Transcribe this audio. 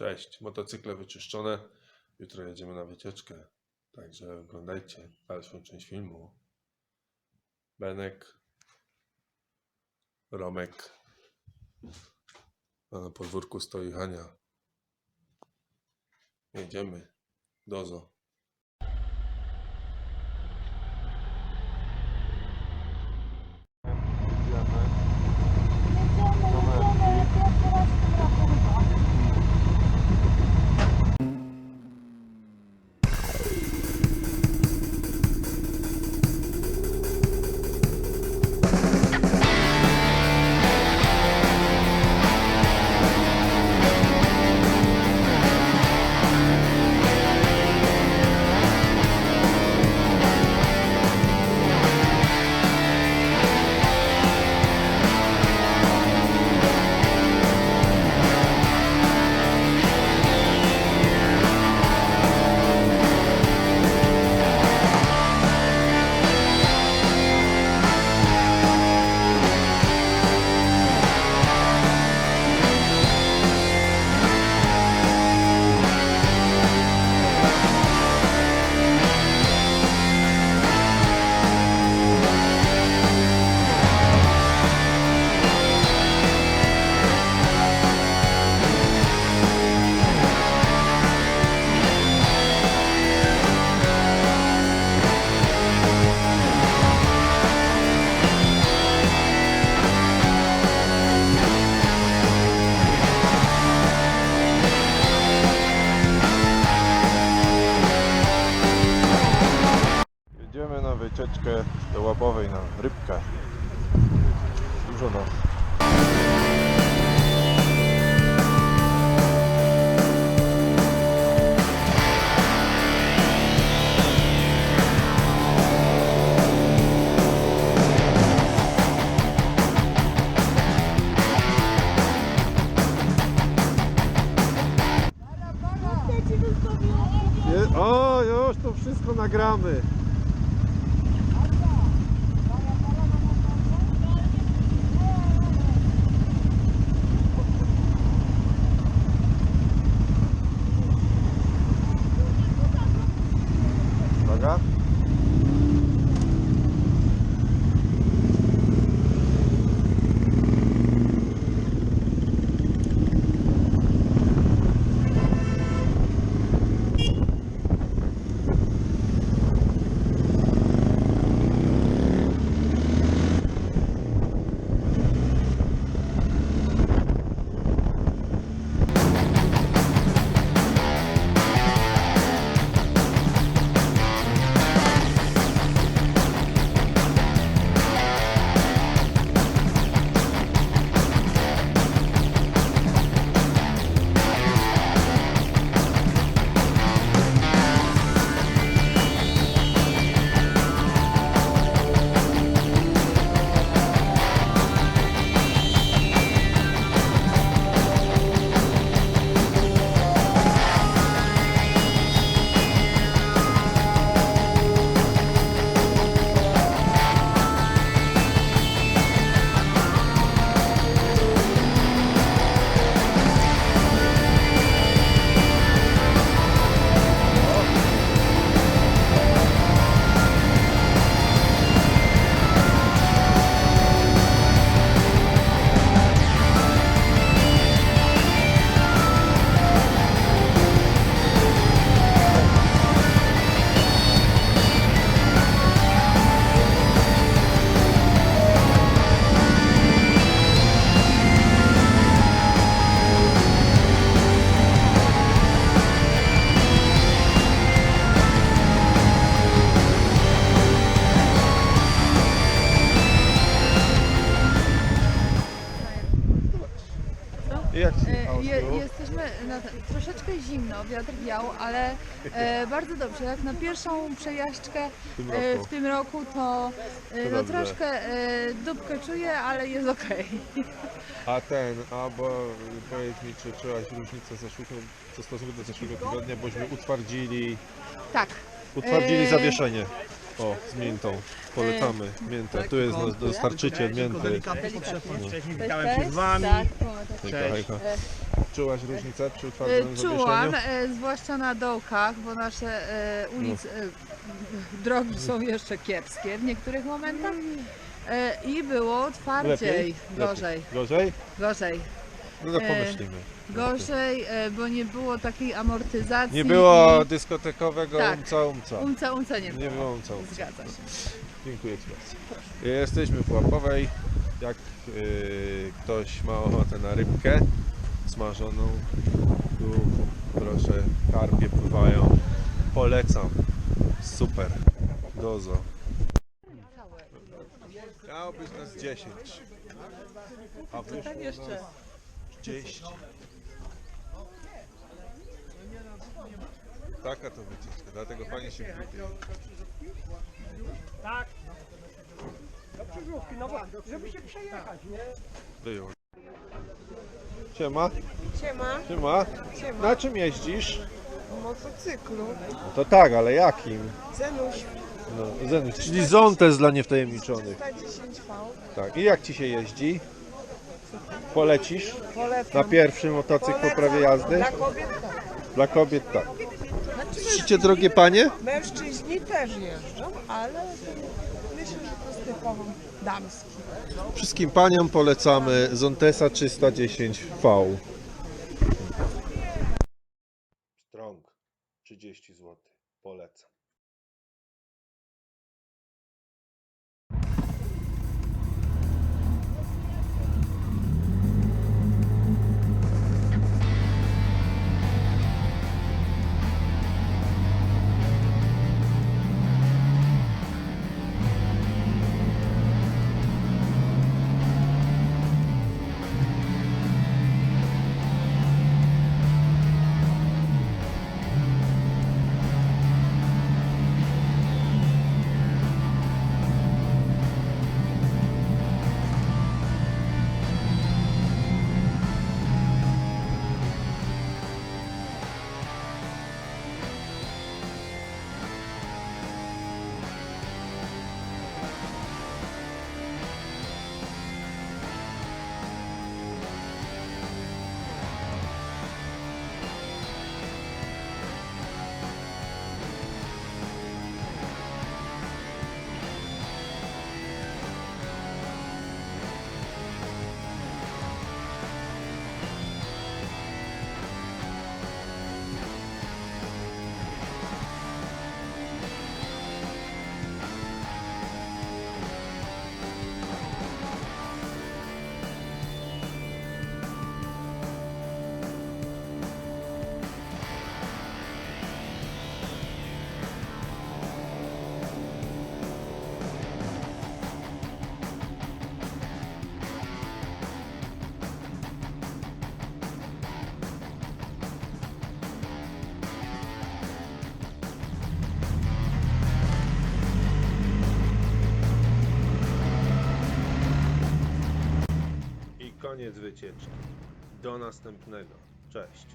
Cześć, motocykle wyczyszczone. Jutro jedziemy na wycieczkę. Także oglądajcie dalszą część filmu. Benek, Romek, a na podwórku stoi Hania. Jedziemy. Dozo. Wycieczkę do Łabowej na rybkę. Dużo nas. Je- O, już to wszystko nagramy. Jak ci E, Je, jesteśmy na, troszeczkę zimno, wiatr wiał, ale e, bardzo dobrze. Jak na pierwszą przejażdżkę tym e, roku? w tym roku, to e, To no, dobrze. troszkę e, dupkę czuję, ale jest okej. A ten, a bo powiedz mi, czy czułaś różnicę zeszłego, w stosunku do zeszłego tygodnia, bośmy utwardzili, Tak. utwardzili Eee, zawieszenie. O, z miętą. Polecamy miętę. Tu jest nas- dostarczyciel mięty. Wcześniej Cześć, witałem się z wami. Tak, E, Czułaś różnicę przy E, Czułam, zawieszeniu? e, zwłaszcza na dołkach, bo nasze e, ulice, e, drogi są jeszcze kiepskie w niektórych momentach. E, I było twardziej, Lepiej? gorzej, Gorzej? gorzej, No to E, pomyślimy. gorzej, e, bo nie było takiej amortyzacji. Nie było i dyskotekowego Tak. umca umca. Umca, umca nie Nie było. było umca umca. Zgadza się. Dziękuję Ci bardzo. Jesteśmy w Łapowej. Jak y, ktoś ma ochotę na rybkę smażoną, tu proszę, karpie pływają. Polecam. Super. Dozo. Miało być nas 10. A wyszło nas 30. Taka to wycieczka, dlatego Pani się wkupiła. Tak. Krzyżówki, no bo żeby się przejechać, nie? Wyjął. Siema, Siema, siema. siema. Na czym jeździsz? W motocyklu. No to tak, ale jakim? Zenuś No, Zenus, czyli Zontes dla niewtajemniczonych. 110V. Tak, i jak ci się jeździ? Polecisz? Polecam. Na pierwszy motocykl po prawie jazdy? Dla kobiet tak. Dla kobiet tak. Słyszycie, drogie panie? Mężczyźni też jeżdżą, ale myślę, że to jest typowo damski. Wszystkim paniom polecamy Zontesa 310V. Strong 30 zł. Polecam. Koniec wycieczki. Do następnego. Cześć.